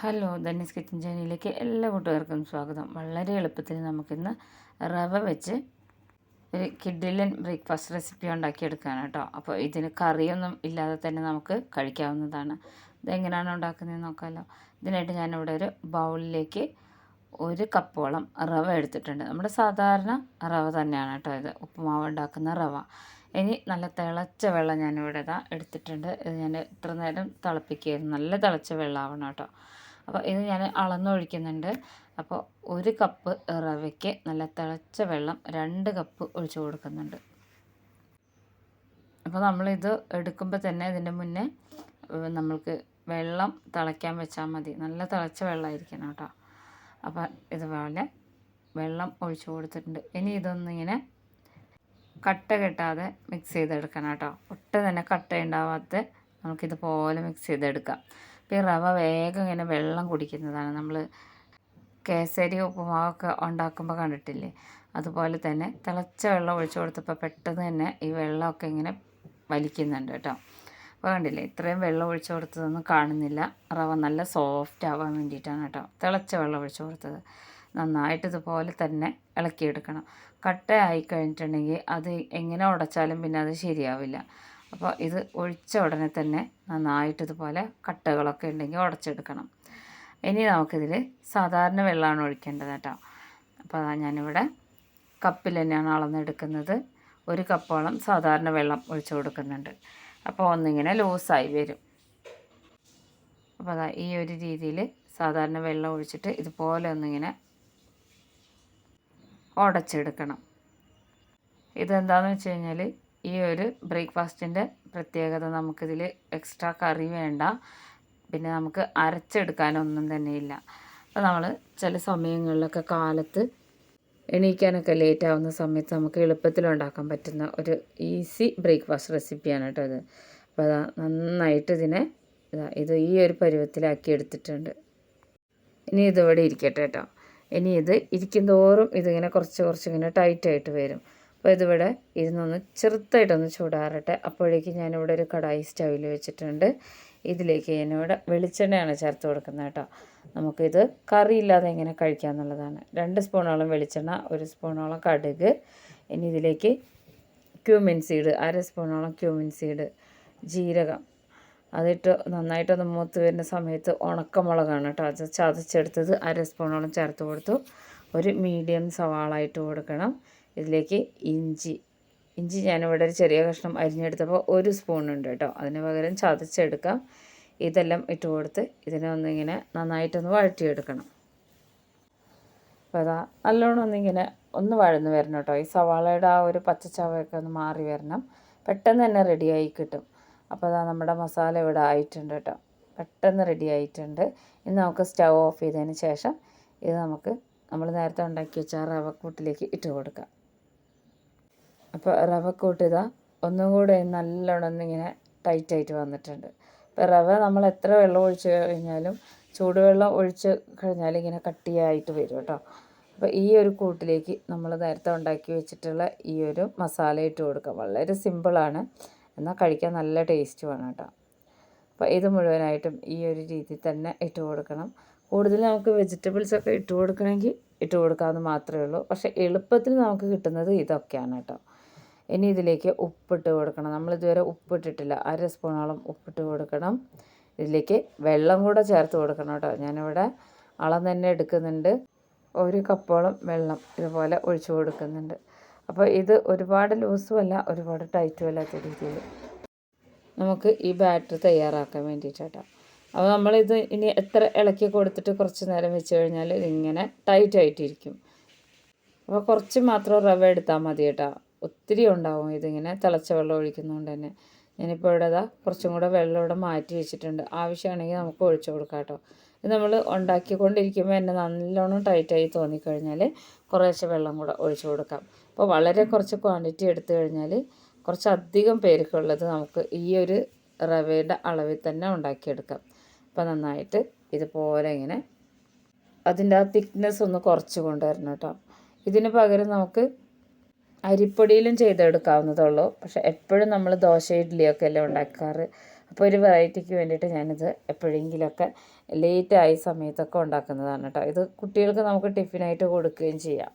Hello ധന്യസ് kitchen ചാനലിലേക്ക് എല്ലാ കൂട്ടുകാർക്കും സ്വാഗതം. വളരെ എളുപ്പത്തിൽ നമുക്കിന്ന് റവ വെച്ച് ഒരു കിഡിലൻ ബ്രേക്ക്ഫാസ്റ്റ് റെസിപ്പി ഉണ്ടാക്കിയെടുക്കുകയാണ് കേട്ടോ. അപ്പോൾ ഇതിന് കറിയൊന്നും ഇല്ലാതെ തന്നെ നമുക്ക് കഴിക്കാവുന്നതാണ്. ഇതെങ്ങനെയാണ് ഉണ്ടാക്കുന്നതെന്ന് നോക്കാമല്ലോ ഇതിനായിട്ട് ഞാനിവിടെ ഒരു ബൗളിലേക്ക് ഒരു കപ്പോളം റവ എടുത്തിട്ടുണ്ട്. നമ്മുടെ സാധാരണ റവ തന്നെയാണ് കേട്ടോ ഇത്. ഉപ്പുമാവ് ഉണ്ടാക്കുന്ന റവ. ഇനി നല്ല തിളച്ച വെള്ളം ഞാനിവിടെ ഇതാ എടുത്തിട്ടുണ്ട്. ഇത് ഞാൻ ഇത്ര നേരം തിളപ്പിക്കുകയായിരുന്നു. നല്ല തിളച്ച വെള്ളമാവണം കേട്ടോ. അപ്പോൾ ഇത് ഞാൻ അളന്നൊഴിക്കുന്നുണ്ട്. അപ്പോൾ ഒരു കപ്പ് റവയ്ക്ക് നല്ല തിളച്ച വെള്ളം രണ്ട് കപ്പ് ഒഴിച്ചു കൊടുക്കുന്നുണ്ട്. അപ്പോൾ നമ്മളിത് എടുക്കുമ്പോൾ തന്നെ ഇതിന്റെ മുന്നേ നമ്മൾക്ക് വെള്ളം തിളയ്ക്കാൻ വെച്ചാൽ മതി. നല്ല തിളച്ച വെള്ളമായിരിക്കണം കേട്ടോ. അപ്പോൾ ഇതുപോലെ വെള്ളം ഒഴിച്ചു കൊടുത്തിട്ടുണ്ട്. ഇനി ഇതൊന്നിങ്ങനെ കട്ട കെട്ടാതെ മിക്സ് ചെയ്തെടുക്കണം കേട്ടോ. ഒട്ടും തന്നെ കട്ട ഉണ്ടാവാത്ത നമുക്കിതുപോലെ മിക്സ് ചെയ്തെടുക്കാം. അപ്പോൾ ഈ റവ വേഗം ഇങ്ങനെ വെള്ളം കുടിക്കുന്നതാണ്. നമ്മൾ കേസരി ഉപ്പുമാവൊക്കെ ഉണ്ടാക്കുമ്പോൾ കണ്ടിട്ടില്ലേ? അതുപോലെ തന്നെ തിളച്ച വെള്ളം ഒഴിച്ചു കൊടുത്തപ്പോൾ പെട്ടെന്ന് തന്നെ ഈ വെള്ളമൊക്കെ ഇങ്ങനെ വലിക്കുന്നുണ്ട് കേട്ടോ. അപ്പോൾ കണ്ടില്ലേ? ഇത്രയും വെള്ളം ഒഴിച്ചു കൊടുത്തതൊന്നും കാണുന്നില്ല. റവ നല്ല സോഫ്റ്റ് ആവാൻ വേണ്ടിയിട്ടാണ് കേട്ടോ തിളച്ച വെള്ളം ഒഴിച്ചു കൊടുത്തത്. നന്നായിട്ട് ഇതുപോലെ തന്നെ ഇളക്കിയെടുക്കണം. കട്ട ആയി കഴിഞ്ഞിട്ടുണ്ടെങ്കിൽ അത് എങ്ങനെ ഉടച്ചാലും പിന്നെ അത് ശരിയാവില്ല. അപ്പോൾ ഇത് ഒഴിച്ച ഉടനെ തന്നെ നന്നായിട്ട് ഇതുപോലെ കട്ടകളൊക്കെ ഉണ്ടെങ്കിൽ ഉടച്ചെടുക്കണം. ഇനി നമുക്കിതിൽ സാധാരണ വെള്ളമാണ് ഒഴിക്കേണ്ടത് കേട്ടോ. അപ്പോൾ ഞാനിവിടെ കപ്പിൽ തന്നെയാണ് അളന്നെടുക്കുന്നത്. ഒരു കപ്പോളം സാധാരണ വെള്ളം ഒഴിച്ചു കൊടുക്കുന്നുണ്ട്. അപ്പോൾ ഒന്നിങ്ങനെ ലൂസായി വരും. അപ്പോൾ അതാ ഈ ഒരു രീതിയിൽ സാധാരണ വെള്ളം ഒഴിച്ചിട്ട് ഇതുപോലെ ഒന്നിങ്ങനെ ഉടച്ചെടുക്കണം. ഇതെന്താണെന്ന് വെച്ച് കഴിഞ്ഞാൽ ഈ ഒരു ബ്രേക്ക്ഫാസ്റ്റിന്റെ പ്രത്യേകത നമുക്കിതിൽ എക്സ്ട്രാ കറി വേണ്ട. പിന്നെ നമുക്ക് അരച്ചെടുക്കാനൊന്നും തന്നെ ഇല്ല. അപ്പോൾ നമ്മൾ ചില സമയങ്ങളിലൊക്കെ കാലത്ത് എണീക്കാനൊക്കെ ലേറ്റ് ആവുന്ന സമയത്ത് നമുക്ക് എളുപ്പത്തിൽ ഉണ്ടാക്കാൻ പറ്റുന്ന ഒരു ഈസി ബ്രേക്ക്ഫാസ്റ്റ് റെസിപ്പിയാണ് കേട്ടോ ഇത്. അപ്പോൾ അതാ നന്നായിട്ട് ഇതിനെ ഇതാ ഇത് ഈ ഒരു പരുവത്തിലാക്കി എടുത്തിട്ടുണ്ട്. ഇനി ഇതോടെ ഇരിക്കട്ടെ കേട്ടോ. ഇനി ഇത് ഇരിക്കും തോറും ഇതിങ്ങനെ കുറച്ച് കുറച്ച് ഇങ്ങനെ ടൈറ്റായിട്ട് വരും. അപ്പോൾ ഇതിവിടെ ഇരുന്നൊന്ന് ചെറുതായിട്ടൊന്ന് ചൂടാറട്ടെ. അപ്പോഴേക്കും ഞാനിവിടെ ഒരു കടായി സ്റ്റൗവിൽ വെച്ചിട്ടുണ്ട്. ഇതിലേക്ക് ഞാനിവിടെ വെളിച്ചെണ്ണയാണ് ചേർത്ത് കൊടുക്കുന്നത് കേട്ടോ. നമുക്കിത് കറിയില്ലാതെ എങ്ങനെ കഴിക്കാം എന്നുള്ളതാണ്. രണ്ട് സ്പൂണോളം വെളിച്ചെണ്ണ ഒരു സ്പൂണോളം കടുക്. ഇനി ഇതിലേക്ക് ക്യൂമിൻ സീഡ് അര സ്പൂണോളം ക്യൂമിൻ സീഡ് ജീരകം. അതിട്ട് നന്നായിട്ടൊന്ന് മൂത്ത് വരുന്ന സമയത്ത് ഉണക്കമുളകാണ് കേട്ടോ. അത് ചതച്ചെടുത്തത് അര സ്പൂണോളം ചേർത്ത് കൊടുത്തു. ഒരു മീഡിയം സവാളായിട്ട് കൊടുക്കണം. ഇതിലേക്ക് ഇഞ്ചി. ഇഞ്ചി ഞാനിവിടെ ഒരു ചെറിയ കഷ്ണം അരിഞ്ഞെടുത്തപ്പോൾ ഒരു സ്പൂണുണ്ട് കേട്ടോ. അതിന് പകരം ചതച്ചെടുക്കാം. ഇതെല്ലാം ഇട്ട് കൊടുത്ത് ഇതിനെ ഒന്നിങ്ങനെ നന്നായിട്ടൊന്ന് വഴറ്റിയെടുക്കണം. അപ്പോൾ അതാ നല്ലോണം ഒന്നിങ്ങനെ ഒന്ന് വഴന്ന് വരണം കേട്ടോ. ഈ സവാളയുടെ ആ ഒരു പച്ചച്ചവയൊക്കെ ഒന്ന് മാറി വരണം. പെട്ടെന്ന് തന്നെ റെഡിയായി കിട്ടും. അപ്പോൾ അതാ നമ്മുടെ മസാല ഇവിടെ ആയിട്ടുണ്ട് കേട്ടോ. പെട്ടെന്ന് റെഡി ആയിട്ടുണ്ട്. ഇനി നമുക്ക് സ്റ്റൗ ഓഫ് ചെയ്തതിന് ശേഷം ഇത് നമുക്ക് നമ്മൾ നേരത്തെ ഉണ്ടാക്കി വെച്ച റവക്കൂട്ടിലേക്ക് ഇട്ട് കൊടുക്കാം. അപ്പോൾ റവക്കൂട്ട് ഇതാ ഒന്നും കൂടെ നല്ലോണം ഒന്നിങ്ങനെ ടൈറ്റായിട്ട് വന്നിട്ടുണ്ട്. അപ്പോൾ റവ നമ്മൾ എത്ര വെള്ളം ഒഴിച്ച് കഴിഞ്ഞാലും ചൂടുവെള്ളം ഒഴിച്ച് കഴിഞ്ഞാൽ ഇങ്ങനെ കട്ടിയായിട്ട് വരും കേട്ടോ. അപ്പോൾ ഈ ഒരു കൂട്ടിലേക്ക് നമ്മൾ നേരത്തെ ഉണ്ടാക്കി വെച്ചിട്ടുള്ള ഈ ഒരു മസാല ഇട്ട് കൊടുക്കുക വളരെ സിമ്പിളാണ് എന്നാൽ കഴിക്കാൻ നല്ല ടേസ്റ്റ് ടേസ്റ്റുമാണ് കേട്ടോ. അപ്പോൾ ഇത് മുഴുവനായിട്ടും ഈ ഒരു രീതി തന്നെ ഇട്ട് കൊടുക്കണം. കൂടുതൽ നമുക്ക് വെജിറ്റബിൾസ് ഒക്കെ ഇട്ട് കൊടുക്കണമെങ്കിൽ ഇട്ട് കൊടുക്കാമെന്ന് മാത്രമേ ഉള്ളൂ. പക്ഷേ എളുപ്പത്തിൽ നമുക്ക് കിട്ടുന്നത് ഇതൊക്കെയാണ് കേട്ടോ. ഇനി ഇതിലേക്ക് ഉപ്പിട്ട് കൊടുക്കണം. നമ്മൾ നമ്മളിതുവരെ ഉപ്പിട്ടിട്ടില്ല. അര സ്പൂണോളം ഉപ്പിട്ട് കൊടുക്കണം. ഇതിലേക്ക് വെള്ളം കൂടെ ചേർത്ത് കൊടുക്കണം കേട്ടോ. ഞാനിവിടെ അളം തന്നെ എടുക്കുന്നുണ്ട്. ഒരു കപ്പോളം വെള്ളം ഇതുപോലെ ഒഴിച്ചു കൊടുക്കുന്നുണ്ട്. അപ്പോൾ ഇത് ഒരുപാട് ലൂസുമല്ല ഒരുപാട് ടൈറ്റും അല്ലാത്ത രീതിയിൽ നമുക്ക് ഈ ബാറ്റർ തയ്യാറാക്കാൻ വേണ്ടിയിട്ടാട്ടോ അപ്പോൾ നമ്മളിത് ഇനി എത്ര ഇളക്കി കൊടുത്തിട്ട് കുറച്ച് നേരം വെച്ച് കഴിഞ്ഞാൽ ഇതിങ്ങനെ ടൈറ്റായിട്ടിരിക്കും. അപ്പോൾ കുറച്ച് മാത്രം റവ എടുത്താൽ മതി കേട്ടോ. ഒത്തിരി ഉണ്ടാവും ഇതിങ്ങനെ തിളച്ച വെള്ളം ഒഴിക്കുന്നതുകൊണ്ട് തന്നെ. ഞാനിപ്പോൾ ഇവിടെ ഇതാ കുറച്ചും കൂടെ വെള്ളം ഇവിടെ മാറ്റി വെച്ചിട്ടുണ്ട്. ആവശ്യമാണെങ്കിൽ നമുക്ക് ഒഴിച്ചു കൊടുക്കാം കേട്ടോ. ഇത് നമ്മൾ ഉണ്ടാക്കിക്കൊണ്ടിരിക്കുമ്പോൾ എന്നെ നല്ലോണം ടൈറ്റായി തോന്നിക്കഴിഞ്ഞാൽ കുറേശ്ശെ വെള്ളം കൂടെ ഒഴിച്ചു കൊടുക്കാം. അപ്പോൾ വളരെ കുറച്ച് ക്വാണ്ടിറ്റി എടുത്തു കഴിഞ്ഞാൽ കുറച്ചധികം പേർക്കുള്ളത് നമുക്ക് ഈ ഒരു റവയുടെ അളവിൽ തന്നെ ഉണ്ടാക്കിയെടുക്കാം. അപ്പോൾ നന്നായിട്ട് ഇതുപോലെ ഇങ്ങനെ അതിന്റെ ആ തിക്നെസ് ഒന്ന് കുറച്ച് കൊണ്ടുവരണം കേട്ടോ. ഇതിന് പകരം നമുക്ക് അരിപ്പൊടിയിലും ചെയ്തെടുക്കാവുന്നതുള്ളൂ പക്ഷേ എപ്പോഴും നമ്മൾ ദോശ ഇഡ്ഡലിയൊക്കെ അല്ലേ ഉണ്ടാക്കാറ്. അപ്പോൾ ഒരു വെറൈറ്റിക്ക് വേണ്ടിയിട്ട് ഞാനിത് എപ്പോഴെങ്കിലുമൊക്കെ ലേറ്റ് ആയ സമയത്തൊക്കെ ഉണ്ടാക്കുന്നതാണ് കേട്ടോ. ഇത് കുട്ടികൾക്ക് നമുക്ക് ടിഫിനായിട്ട് കൊടുക്കുകയും ചെയ്യാം.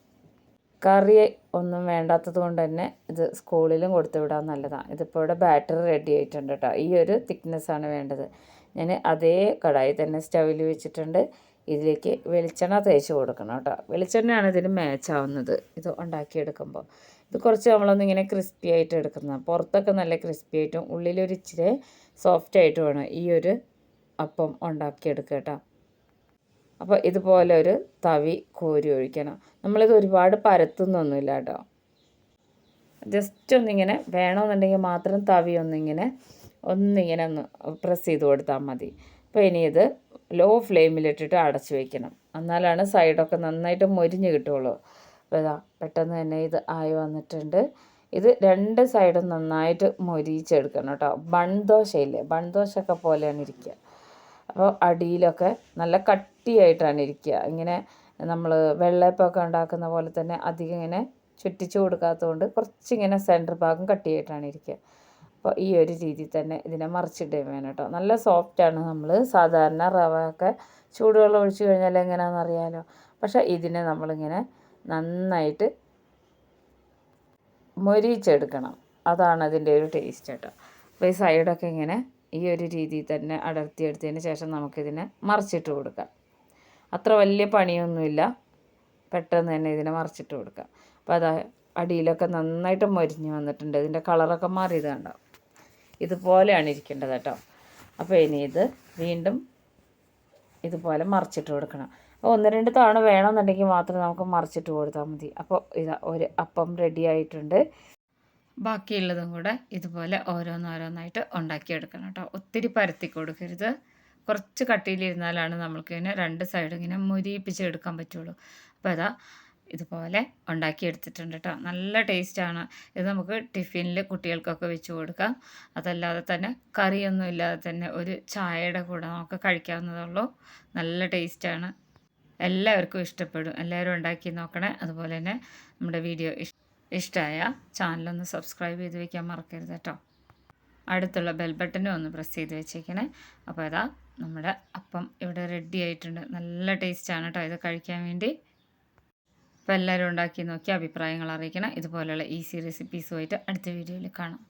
കറി ഒന്നും വേണ്ടാത്തത് കൊണ്ട് തന്നെ ഇത് സ്കൂളിലും കൊടുത്തു വിടാൻ നല്ലതാണ്. ഇതിപ്പോൾ ഇവിടെ ബാറ്റർ റെഡി ആയിട്ടുണ്ട് കേട്ടോ. ഈ ഒരു തിക്നെസ്സാണ് വേണ്ടത്. ഞാൻ അതേ കടായി തന്നെ സ്റ്റവിൽ വെച്ചിട്ടുണ്ട്. ഇതിലേക്ക് വെളിച്ചെണ്ണ തേച്ച് കൊടുക്കണം കേട്ടോ. വെളിച്ചെണ്ണയാണ് ഇതിന് മാച്ചാവുന്നത് ഇത് ഉണ്ടാക്കിയെടുക്കുമ്പോൾ. ഇത് കുറച്ച് നമ്മളൊന്ന് ഇങ്ങനെ ക്രിസ്പി ആയിട്ട് എടുക്കുന്നത്. പുറത്തൊക്കെ നല്ല ക്രിസ്പി ആയിട്ടും ഉള്ളിലൊരു ഇച്ചിരി സോഫ്റ്റ് ആയിട്ട് വേണം ഈ ഒരു അപ്പം ഉണ്ടാക്കിയെടുക്കുക കേട്ടോ. അപ്പോൾ ഇതുപോലെ ഒരു തവി കോരി ഒഴിക്കണം. നമ്മളിത് ഒരുപാട് പരത്തുന്നൊന്നുമില്ല കേട്ടോ. ജസ്റ്റ് ഒന്നിങ്ങനെ വേണമെന്നുണ്ടെങ്കിൽ മാത്രം തവി ഒന്നിങ്ങനെ ഒന്നിങ്ങനെ ഒന്ന് പ്രസ് ചെയ്ത് കൊടുത്താൽ മതി. അപ്പോൾ ഇനി ഇത് ലോ ഫ്ലെയിമിലിട്ടിട്ട് അടച്ച് വയ്ക്കണം എന്നാലാണ് സൈഡൊക്കെ നന്നായിട്ട് മൊരിഞ്ഞ് കിട്ടുള്ളൂ ഇതാ പെട്ടെന്ന് തന്നെ ഇത് ആയി വന്നിട്ടുണ്ട്. ഇത് രണ്ട് സൈഡും നന്നായിട്ട് മൊരിച്ചെടുക്കണം കേട്ടോ. ബൺദോശയില്ലേ? ബൺദോശയൊക്കെ ബൺ ദോശയൊക്കെ പോലെയാണ് ഇരിക്കുക. അപ്പോൾ അടിയിലൊക്കെ നല്ല കട്ടിയായിട്ടാണ് ഇരിക്കുക. ഇങ്ങനെ നമ്മൾ വെള്ളയപ്പമൊക്കെ ഉണ്ടാക്കുന്ന പോലെ തന്നെ അധികം ഇങ്ങനെ ചുറ്റിച്ചു കൊടുക്കാത്തതുകൊണ്ട് കുറച്ചിങ്ങനെ സെന്റർ ഭാഗം കട്ടിയായിട്ടാണ് ഇരിക്കുക. അപ്പോൾ ഈ ഒരു രീതിയിൽ തന്നെ ഇതിനെ മറിച്ചിടുകയും വേണം കേട്ടോ. നല്ല സോഫ്റ്റാണ് നമ്മൾ. സാധാരണ റവ ഒക്കെ ചൂടുവെള്ളം ഒഴിച്ചു കഴിഞ്ഞാൽ എങ്ങനെയാണെന്ന് അറിയാമല്ലോ പക്ഷേ ഇതിനെ നമ്മളിങ്ങനെ നന്നായിട്ട് മൊരിച്ചെടുക്കണം. അതാണ് അതിന്റെ ഒരു ടേസ്റ്റ് കേട്ടോ. അപ്പോൾ ഈ സൈഡൊക്കെ ഇങ്ങനെ ഈ ഒരു രീതിയിൽ തന്നെ അടർത്തിയെടുത്തതിന് ശേഷം നമുക്കിതിനെ മറിച്ചിട്ട് കൊടുക്കാം. അത്ര വലിയ പണിയൊന്നുമില്ല. പെട്ടെന്ന് തന്നെ ഇതിനെ മറിച്ചിട്ട് കൊടുക്കാം. അപ്പോൾ അത് അടിയിലൊക്കെ നന്നായിട്ട് മൊരിഞ്ഞ് വന്നിട്ടുണ്ട്. ഇതിന്റെ കളറൊക്കെ മാറിയത് കണ്ടോ? ഇതുപോലെയാണ് ഇരിക്കേണ്ടത് കേട്ടോ. അപ്പോൾ ഇനി ഇത് വീണ്ടും ഇതുപോലെ മറിച്ചിട്ട് കൊടുക്കണം. ഒന്ന് രണ്ട് തവണ വേണമെന്നുണ്ടെങ്കിൽ മാത്രം നമുക്ക് മറിച്ചിട്ട് കൊടുത്താൽ മതി. അപ്പോൾ ഇതാ ഒരു അപ്പം റെഡി ആയിട്ടുണ്ട്. ബാക്കിയുള്ളതും കൂടെ ഇതുപോലെ ഓരോന്നോരോന്നായിട്ട് ഉണ്ടാക്കിയെടുക്കണം കേട്ടോ. ഒത്തിരി പരത്തി കൊടുക്കരുത്. കുറച്ച് കട്ടിയിലിരുന്നാലാണ് നമ്മൾക്ക് രണ്ട് സൈഡും ഇങ്ങനെ മുരിയിപ്പിച്ചെടുക്കാൻ പറ്റുള്ളൂ. അപ്പോൾ അതാ ഇതുപോലെ ഉണ്ടാക്കിയെടുത്തിട്ടുണ്ട് കേട്ടോ. നല്ല ടേസ്റ്റാണ് ഇത് നമുക്ക് ടിഫിനിൽ കുട്ടികൾക്കൊക്കെ വെച്ച് കൊടുക്കാം. അതല്ലാതെ തന്നെ കറിയൊന്നും ഇല്ലാതെ തന്നെ ഒരു ചായയുടെ കൂടെ നമുക്ക് കഴിക്കാവുന്നതുള്ളൂ നല്ല ടേസ്റ്റാണ് എല്ലാവർക്കും ഇഷ്ടപ്പെടും. എല്ലാവരും ഉണ്ടാക്കി നോക്കണേ. അതുപോലെ തന്നെ നമ്മുടെ വീഡിയോ ഇഷ്ടമായ ചാനലൊന്ന് സബ്സ്ക്രൈബ് ചെയ്ത് വയ്ക്കാൻ മറക്കരുത് കേട്ടോ. അടുത്തുള്ള ബെൽ ബട്ടനും ഒന്ന് പ്രസ് ചെയ്ത് വെച്ചേക്കണേ. അപ്പോൾ അതാ നമ്മുടെ അപ്പം ഇവിടെ റെഡി ആയിട്ടുണ്ട്. നല്ല ടേസ്റ്റാണ് കേട്ടോ ഇത് കഴിക്കാൻ വേണ്ടി. അപ്പോൾ എല്ലാവരും ഉണ്ടാക്കി നോക്കി അഭിപ്രായങ്ങൾ അറിയിക്കണം. ഇതുപോലെയുള്ള ഈസി റെസിപ്പീസുമായിട്ട് അടുത്ത വീഡിയോയിൽ കാണാം.